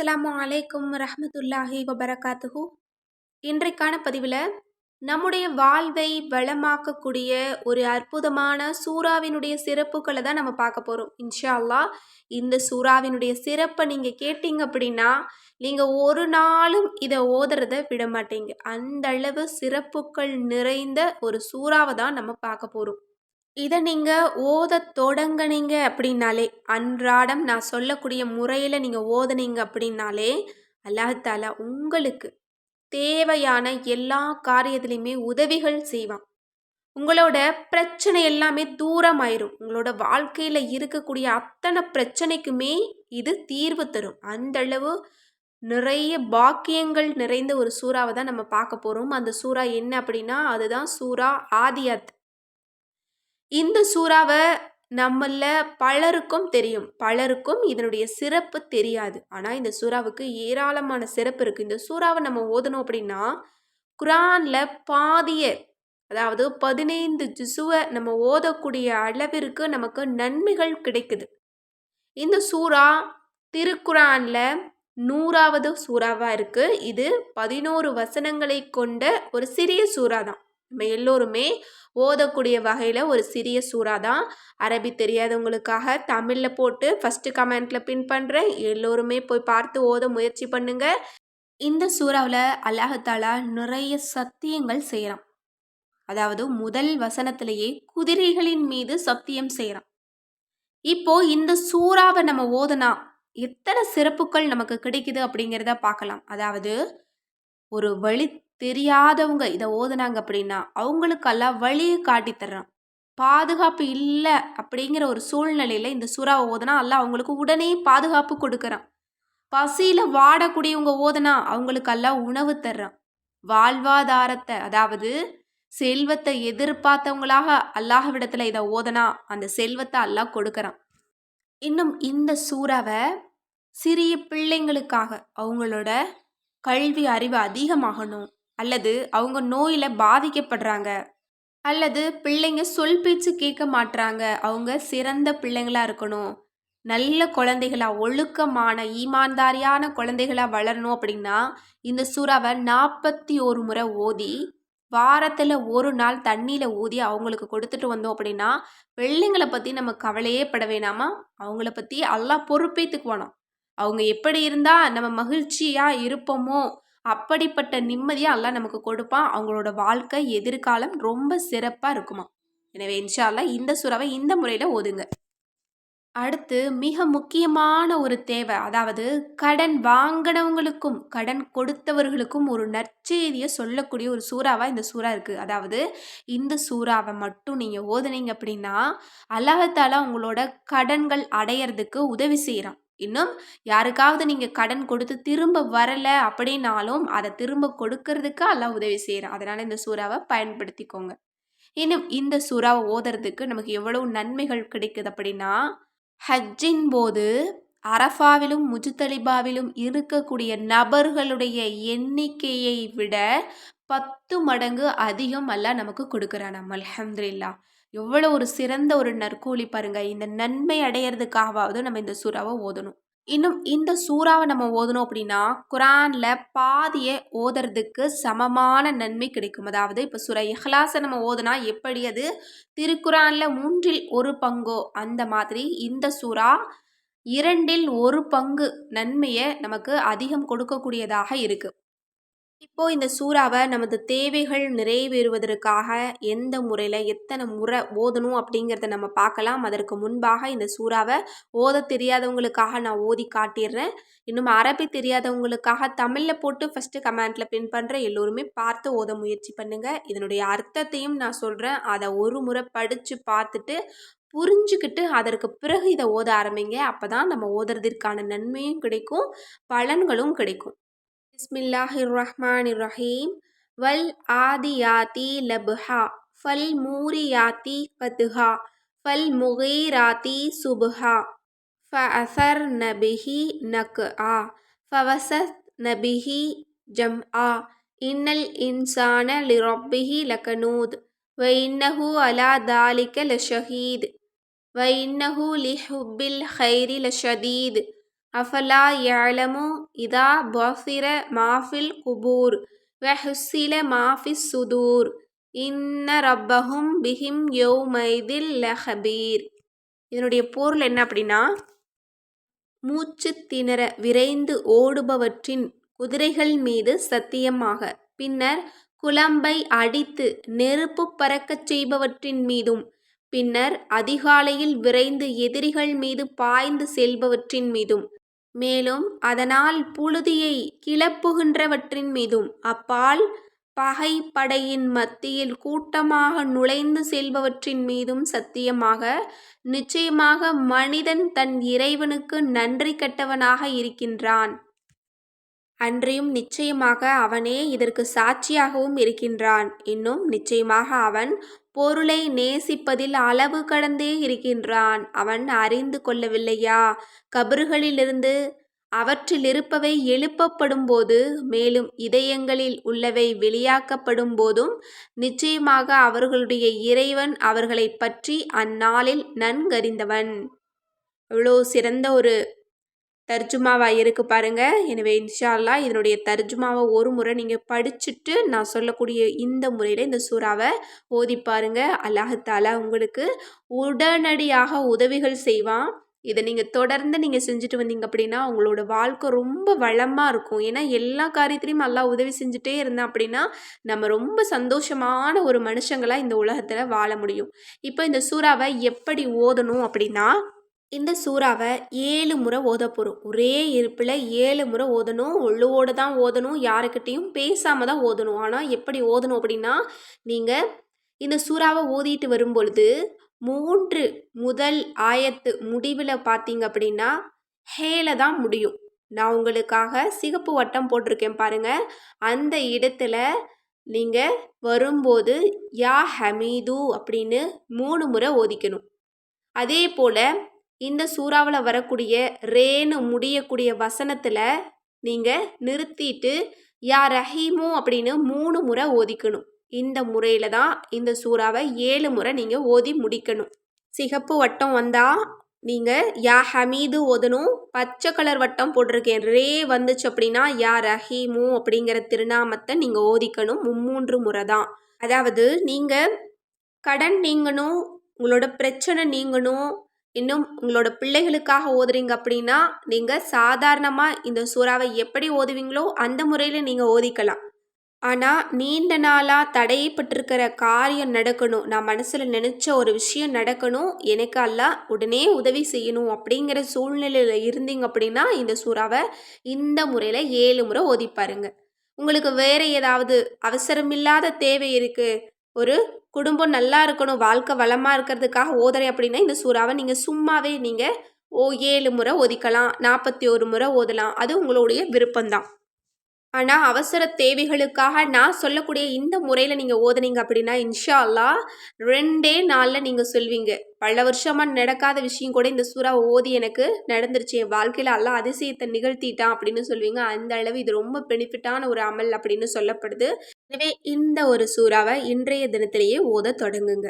அஸ்ஸலாமு அலைக்கும் ரஹமத்துல்லாஹி வபரகாத்துஹூ. இன்றைக்கான பதிவில் நம்முடைய வாழ்வை வளமாக்கக்கூடிய ஒரு அற்புதமான சூறாவினுடைய சிறப்புகளை தான் நம்ம பார்க்க போகிறோம் இன்ஷா அல்லாஹ் இந்த சூறாவினுடைய சிறப்பை நீங்கள் கேட்டீங்க அப்படின்னா நீங்கள் ஒரு நாளும் இதை ஓதுறத விட மாட்டீங்க. அந்த அளவு சிறப்புகள் நிறைந்த ஒரு சூறாவை தான் நம்ம பார்க்க போகிறோம் இதை நீங்கள் ஓத தொடங்குனீங்க அப்படின்னாலே அன்றாடம் நான் சொல்லக்கூடிய முறையில் நீங்கள் ஓதுனீங்க அப்படின்னாலே அல்லாஹாலா உங்களுக்கு தேவையான எல்லா காரியத்திலையுமே உதவிகள் செய்வான். உங்களோட பிரச்சனை எல்லாமே தூரமாயிரும். உங்களோட வாழ்க்கையில் இருக்கக்கூடிய அத்தனை பிரச்சனைக்குமே இது தீர்வு தரும். அந்த அளவு நிறைய பாக்கியங்கள் நிறைந்த ஒரு சூறாவை தான் நம்ம பார்க்க போகிறோம் அந்த சூறா என்ன அப்படின்னா அதுதான் சூறா ஆதியாத். இந்த சூறாவை நம்மள பலருக்கும் தெரியும். பலருக்கும் இதனுடைய சிறப்பு தெரியாது. ஆனால் இந்த சூறாவுக்கு ஏராளமான சிறப்பு இருக்குது இந்த சூறாவை நம்ம ஓதணும் அப்படின்னா குரானில் பாதிய அதாவது பதினைந்து ஜிசுவை நம்ம ஓதக்கூடிய அளவிற்கு நமக்கு நன்மைகள் கிடைக்குது. இந்த சூறா திருக்குரானில் நூறாவது சூறாவாக இருக்குது இது பதினோரு வசனங்களை கொண்ட ஒரு சிறிய சூறா தான் நம்ம எல்லோருமே ஓதக்கூடிய வகையில் ஒரு சிறிய சூறா தான் அரபி தெரியாதவங்களுக்காக தமிழில் போட்டு ஃபஸ்ட்டு கமெண்ட்டில் பின் பண்ணுறேன் எல்லோருமே போய் பார்த்து ஓத முயற்சி பண்ணுங்க. இந்த சூறாவில் அல்லாஹாலா நிறைய சத்தியங்கள் செய்கிறான் அதாவது முதல் வசனத்திலேயே குதிரைகளின் மீது சத்தியம் செய்கிறான் இப்போ இந்த சூறாவை நம்ம ஓதுனா எத்தனை சிறப்புகள் நமக்கு கிடைக்குது அப்படிங்கிறத பார்க்கலாம். அதாவது ஒரு வழி தெரியாதவங்க இதை ஓதுனாங்க அப்படின்னா அவங்களுக்கெல்லாம் வழியை காட்டி தர்றான். பாதுகாப்பு இல்லை அப்படிங்கிற ஒரு சூழ்நிலையில் இந்த சுறாவை ஓதுனா எல்லாம் அவங்களுக்கு உடனே பாதுகாப்பு கொடுக்குறான். பசியில் வாடக்கூடியவங்க ஓதுனா அவங்களுக்கெல்லாம் உணவு தர்றான். வாழ்வாதாரத்தை அதாவது செல்வத்தை எதிர்பார்த்தவங்களாக அல்லாஹ்விடத்தில் இதை ஓதனா அந்த செல்வத்தை அல்லாஹ் கொடுக்குறான். இன்னும் இந்த சூறாவை சிறிய பிள்ளைங்களுக்காக அவங்களோட கல்வி அறிவு அதிகமாகணும். அல்லது அவங்க நோயில் பாதிக்கப்படுறாங்க. அல்லது பிள்ளைங்க சொல் பேச்சு கேட்க மாட்றாங்க. அவங்க சிறந்த பிள்ளைங்களாக இருக்கணும். நல்ல குழந்தைகளா ஒழுக்கமான ஈமான்தாரியான குழந்தைகளா வளரணும் அப்படின்னா இந்த சூறாவை நாற்பத்தி ஒரு முறை ஓதி வாரத்தில் ஒரு நாள் தண்ணியில் ஊதி அவங்களுக்கு கொடுத்துட்டு வந்தோம் அப்படின்னா பிள்ளைங்களை பற்றி நம்ம கவலையே பட வேணாமா? அவங்கள பற்றி எல்லாம் பொறுப்பேற்றுக்குவானோம் அவங்க எப்படி இருந்தால் நம்ம மகிழ்ச்சியாக இருப்போமோ அப்படிப்பட்ட நிம்மதியாக எல்லாம் நமக்கு கொடுப்பான். அவங்களோட வாழ்க்கை எதிர்காலம் ரொம்ப சிறப்பாக இருக்குமா? எனவே இன்ஷால்லா இந்த சுறாவை இந்த முறையில் ஓதுங்க. அடுத்து மிக முக்கியமான ஒரு தேவை அதாவது கடன் வாங்கினவங்களுக்கும் கடன் கொடுத்தவர்களுக்கும் ஒரு நற்செய்தியை சொல்லக்கூடிய ஒரு சூறாவாக இந்த சூறா இருக்குது அதாவது இந்த சூறாவை மட்டும் நீங்கள் ஓதுனீங்க அப்படின்னா அல்லாஹத்தால உங்களோட கடன்கள் அடையிறதுக்கு உதவி செய்கிறான் இன்னும் யாருக்காவது நீங்கள் கடன் கொடுத்து திரும்ப வரலை அப்படின்னாலும் அதை திரும்ப கொடுக்கறதுக்கு எல்லாம் உதவி செய்கிறான் அதனால் இந்த சூறாவை பயன்படுத்திக்கோங்க. இன்னும் இந்த சூறாவை ஓதுறதுக்கு நமக்கு எவ்வளவு நன்மைகள் கிடைக்குது அப்படின்னா ஹஜ்ஜின் போது அரஃபாவிலும் முஜுத்தலிபாவிலும் இருக்கக்கூடிய நபர்களுடைய எண்ணிக்கையை விட பத்து மடங்கு அதிகம் அல்ல நமக்கு கொடுக்குறான். நம்ம அலமதுல்லா எவ்வளோ ஒரு சிறந்த ஒரு நற்கூலி பாருங்க. இந்த நன்மை அடையிறதுக்காகவாவது நம்ம இந்த சூறாவை ஓதணும். இன்னும் இந்த சூறாவை நம்ம ஓதணும் அப்படின்னா குரானில் பாதியை ஓதுறதுக்கு சமமான நன்மை கிடைக்கும். அதாவது இப்போ சுர இஹ்லாஸை நம்ம ஓதுனா எப்படி அது? திருக்குறானில் மூன்றில் ஒரு பங்கோ அந்த மாதிரி இந்த சூறா இரண்டில் ஒரு பங்கு நன்மையை நமக்கு அதிகம் கொடுக்கக்கூடியதாக இருக்குது இப்போ இந்த சூறாவை நமது தேவைகள் நிறைவேறுவதற்காக எந்த முறையில் எத்தனை முறை ஓதணும் அப்படிங்கிறத நம்ம பார்க்கலாம். அதற்கு முன்பாக இந்த சூறாவை ஓத தெரியாதவங்களுக்காக நான் ஓதி காட்டிடுறேன். இன்னும் அரபி தெரியாதவங்களுக்காக தமிழில் போட்டு ஃபஸ்ட்டு கமெண்ட்டில் பின் பண்ணுற எல்லோருமே பார்த்து ஓத முயற்சி பண்ணுங்கள் இதனுடைய அர்த்தத்தையும் நான் சொல்கிறேன் அதை ஒரு முறை படித்து பார்த்துட்டு புரிஞ்சுக்கிட்டு அதற்கு பிறகு இதை ஓத ஆரம்பிங்க. அப்போ தான் நம்ம ஓதுறதற்கான நன்மையும் கிடைக்கும் பலன்களும் கிடைக்கும். بسم الله الرحمن الرحيم والعاديات لبحا فالموريات قدها فالمغيرات صبحا فأثرن به نكعا فوسطن به جمعا إن الإنسان لربه لكنود وإنه على ذلك لشهيد وإنه لحب الخير لشديد அஃபலா யஅலமு இதா பஃபிர மாஃபில் குபூர் வெஹுசில மாஃபிஸ் சுதூர். இன்ன ரப்பஹும் பிஹிம் யௌமைதில் லஹபீர். இதனுடைய பொருள் என்ன அப்படின்னா மூச்சு திணற விரைந்து ஓடுபவற்றின் குதிரைகள் மீது சத்தியமாக பின்னர் குழம்பை அடித்து நெருப்பு பறக்கச் செய்பவற்றின் மீதும் பின்னர் அதிகாலையில் விரைந்து எதிரிகள் மீது பாய்ந்து செல்பவற்றின் மீதும் மேலும் அதனால் புழுதியை கிளப்புகின்றவற்றின் மீதும் அப்பால் பகை படையின் மத்தியில் கூட்டமாக நுழைந்து செல்பவற்றின் மீதும் சத்தியமாக நிச்சயமாக மனிதன் தன் இறைவனுக்கு நன்றி கெட்டவனாக இருக்கின்றான். அன்றியும் நிச்சயமாக அவனே இதற்கு சாட்சியாகவும் இருக்கின்றான். இன்னும் நிச்சயமாக அவன் பொருளை நேசிப்பதில் அளவு கடந்தே இருக்கின்றான். அவன் அறிந்து கொள்ளவில்லையா? கபறுகளிலிருந்து எழுப்பப்படும் போது மேலும் இதயங்களில் உள்ளவை வெளியாக்கப்படும் போதும் நிச்சயமாக அவர்களுடைய இறைவன் அவர்களை பற்றி அந்நாளில் நன்கறிந்தவன். இவ்வளோ சிறந்த ஒரு தர்ஜுமாவாக இருக்கு பாருங்க. எனவே இன்ஷா இதனுடைய தர்ஜுமாவை ஒரு முறை நீங்கள் படிச்சுட்டு நான் சொல்லக்கூடிய இந்த முறையில் இந்த சூறாவை ஓதி பாருங்க. அல்லாஹத்தால உங்களுக்கு உடனடியாக உதவிகள் செய்வான். இதை நீங்கள் தொடர்ந்து நீங்கள் செஞ்சுட்டு வந்தீங்க அப்படின்னா உங்களோட வாழ்க்கை ரொம்ப வளமாக இருக்கும். ஏன்னா எல்லா காரியத்திலையும் நல்லா உதவி செஞ்சுட்டே இருந்தேன் அப்படின்னா நம்ம ரொம்ப சந்தோஷமான ஒரு மனுஷங்களாக இந்த உலகத்தில் வாழ முடியும். இப்போ இந்த சூறாவை எப்படி ஓதணும் அப்படின்னா இந்த சூறாவை ஏழு முறை ஓத போகிறோம் ஒரே இருப்பில் ஏழு முறை ஓதணும். உள்ளுவோடு தான் ஓதணும். யாருக்கிட்டேயும் பேசாமல் தான் ஓதணும். ஆனால் எப்படி ஓதணும் அப்படின்னா நீங்கள் இந்த சூறாவை ஓதிட்டு வரும்பொழுது மூன்று முதல் ஆயத்து முடிவில் பார்த்தீங்க அப்படின்னா ஹேல தான் முடியும். நான் உங்களுக்காக சிகப்பு வட்டம் போட்டிருக்கேன் பாருங்கள் அந்த இடத்துல நீங்கள் வரும்போது யா ஹமீது அப்படின்னு மூணு முறை ஓதிக்கணும். அதே போல் இந்த சூறாவில் வரக்கூடிய ரேனு முடியக்கூடிய வசனத்தில் நீங்கள் நிறுத்திட்டு யா ரஹீமு அப்படின்னு மூணு முறை ஓதிக்கணும். இந்த முறையில் தான் இந்த சூறாவை ஏழு முறை நீங்கள் ஓதி முடிக்கணும். சிகப்பு வட்டம் வந்தால் நீங்கள் யா ஹமீது ஓதணும். பச்சை கலர் வட்டம் போட்டிருக்கேன். ரே வந்துச்சு அப்படின்னா யா ரஹீமு அப்படிங்கிற திருநாமத்தை நீங்கள் ஓதிக்கணும். மும்மூன்று முறை தான். அதாவது நீங்கள் கடன் நீங்கணும் உங்களோட பிரச்சனை நீங்கணும் இன்னும் உங்களோட பிள்ளைகளுக்காக ஓதுறீங்க அப்படின்னா நீங்கள் சாதாரணமாக இந்த சூறாவை எப்படி ஓதுவீங்களோ அந்த முறையில் நீங்கள் ஓதிக்கலாம். ஆனால் நீண்ட நாளாக தடைப்பட்டிருக்கிற காரியம் நடக்கணும் நான் மனசில் நினச்ச ஒரு விஷயம் நடக்கணும் எனக்கு அல்ல உடனே உதவி செய்யணும் அப்படிங்கிற சூழ்நிலையில் இருந்தீங்க அப்படின்னா இந்த சூறாவை இந்த முறையில் ஏழு முறை ஓதிப்பாருங்க உங்களுக்கு வேறு ஏதாவது அவசரமில்லாத தேவை இருக்குது ஒரு குடும்பம் நல்லா இருக்கணும் வாழ்க்கை வளமாக இருக்கிறதுக்காக ஓதுறேன் அப்படின்னா இந்த சூறாவை நீங்கள் சும்மாவே நீங்கள் ஓ ஏழு முறை ஒதிக்கலாம் நாற்பத்தி ஒரு முறை ஓதலாம். அது உங்களுடைய விருப்பம்தான். ஆனால் அவசர தேவைகளுக்காக நான் சொல்லக்கூடிய இந்த முறையில் நீங்கள் ஓதுனீங்க அப்படின்னா இன்ஷா அல்லா ரெண்டே நாளில் நீங்கள் சொல்வீங்க. பல வருஷமாக நடக்காத விஷயம் கூட இந்த சூறா ஓதி எனக்கு நடந்துருச்சு. என் வாழ்க்கையில் அல்லா அதிசயத்தை நிகழ்த்திட்டான் அப்படின்னு சொல்வீங்க. அந்த அளவு இது ரொம்ப பெனிஃபிட்டான ஒரு அமல் அப்படின்னு சொல்லப்படுது. எனவே இந்த ஒரு சூறாவை இன்றைய தினத்திலேயே ஓத தொடங்குங்க.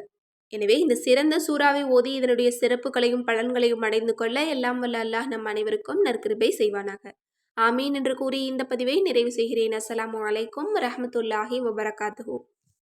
எனவே இந்த சிறந்த சூறாவை ஓதி இதனுடைய சிறப்புகளையும் பலன்களையும் அடைந்து கொள்ள எல்லாம் வல்ல அல்லாஹ் நம் அனைவருக்கும் நற்கிருபை செய்வானாக. ஆமீன் என்று கூறி இந்த பதிவை நிறைவு செய்கிறேன். அஸ்லாம் வலைக்கம் ரஹமத்துல்லாஹி வபரகாத்து